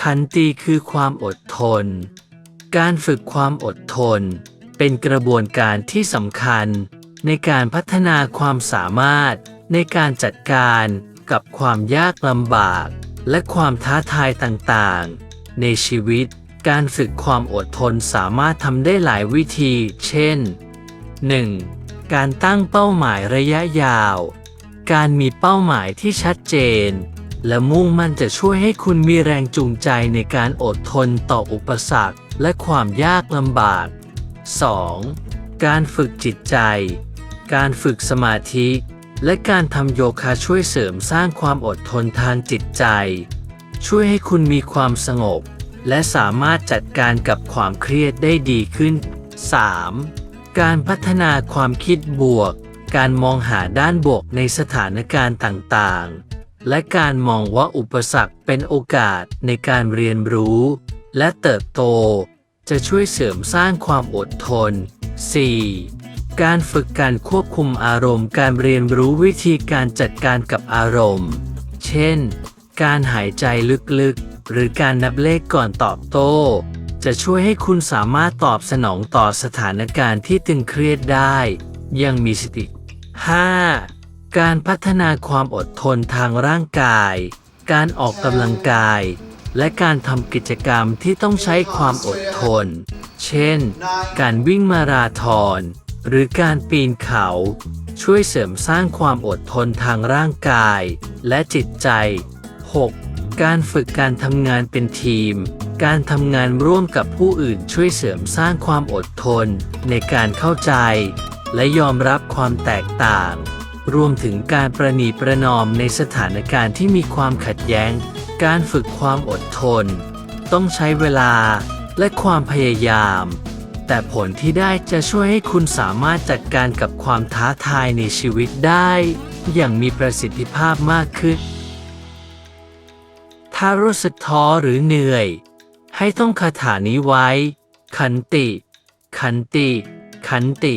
ขันติคือความอดทน การฝึกความอดทน เป็นกระบวนการที่สำคัญในการพัฒนาความสามารถในการจัดการกับความยากลำบาก และความท้าทายต่างๆ ในชีวิต การฝึกความอดทนสามารถทำได้หลายวิธี เช่น 1. การตั้งเป้าหมายระยะยาว การมีเป้าหมายที่ชัดเจน และมุ่งมั่นจะช่วยให้คุณมีแรงจูงใจในการอดทนต่ออุปสรรคและความยากลำบาก 2. การฝึกจิตใจ การฝึกสมาธิ และการทำโยคะช่วยเสริมสร้างความอดทนทางจิตใจ ช่วยให้คุณมีความสงบ และสามารถจัดการกับความเครียดได้ดีขึ้น 3. การพัฒนาความคิดบวก การมองหาด้านบวกในสถานการณ์ต่างๆ และการมองว่าอุปสรรคเป็นโอกาสในการเรียนรู้ และเติบโต จะช่วยเสริมสร้างความอดทน 4. การฝึกการควบคุมอารมณ์การเรียนรู้วิธีการจัดการกับอารมณ์ เช่น การหายใจลึกๆ หรือการนับเลขก่อนตอบโต้ จะช่วยให้คุณสามารถตอบสนองต่อสถานการณ์ที่ตึงเครียดได้ ยังมีสติ 5. การพัฒนาความอดทนทางร่างกาย การออกกำลังกาย และการทำกิจกรรมที่ต้องใช้ความอดทน เช่น การวิ่งมาราธอน หรือการปีนเขา ช่วยเสริมสร้างความอดทนทางร่างกาย และจิตใจ 6. การฝึกการทำงานเป็นทีม การทำงานร่วมกับผู้อื่นช่วยเสริมสร้างความอดทน ในการเข้าใจ และยอมรับความแตกต่าง รวมถึงการประนีประนอมในสถานการณ์ที่มีความขัดแย้ง การฝึกความอดทน ต้องใช้เวลาและความพยายาม แต่ผลที่ได้จะช่วยให้คุณสามารถจัดการกับความท้าทายในชีวิตได้ อย่างมีประสิทธิภาพมากขึ้น ถ้ารู้สึกท้อหรือเหนื่อย ให้ต้องคาถานี้ไว้ ขันติ ขันติ ขันติ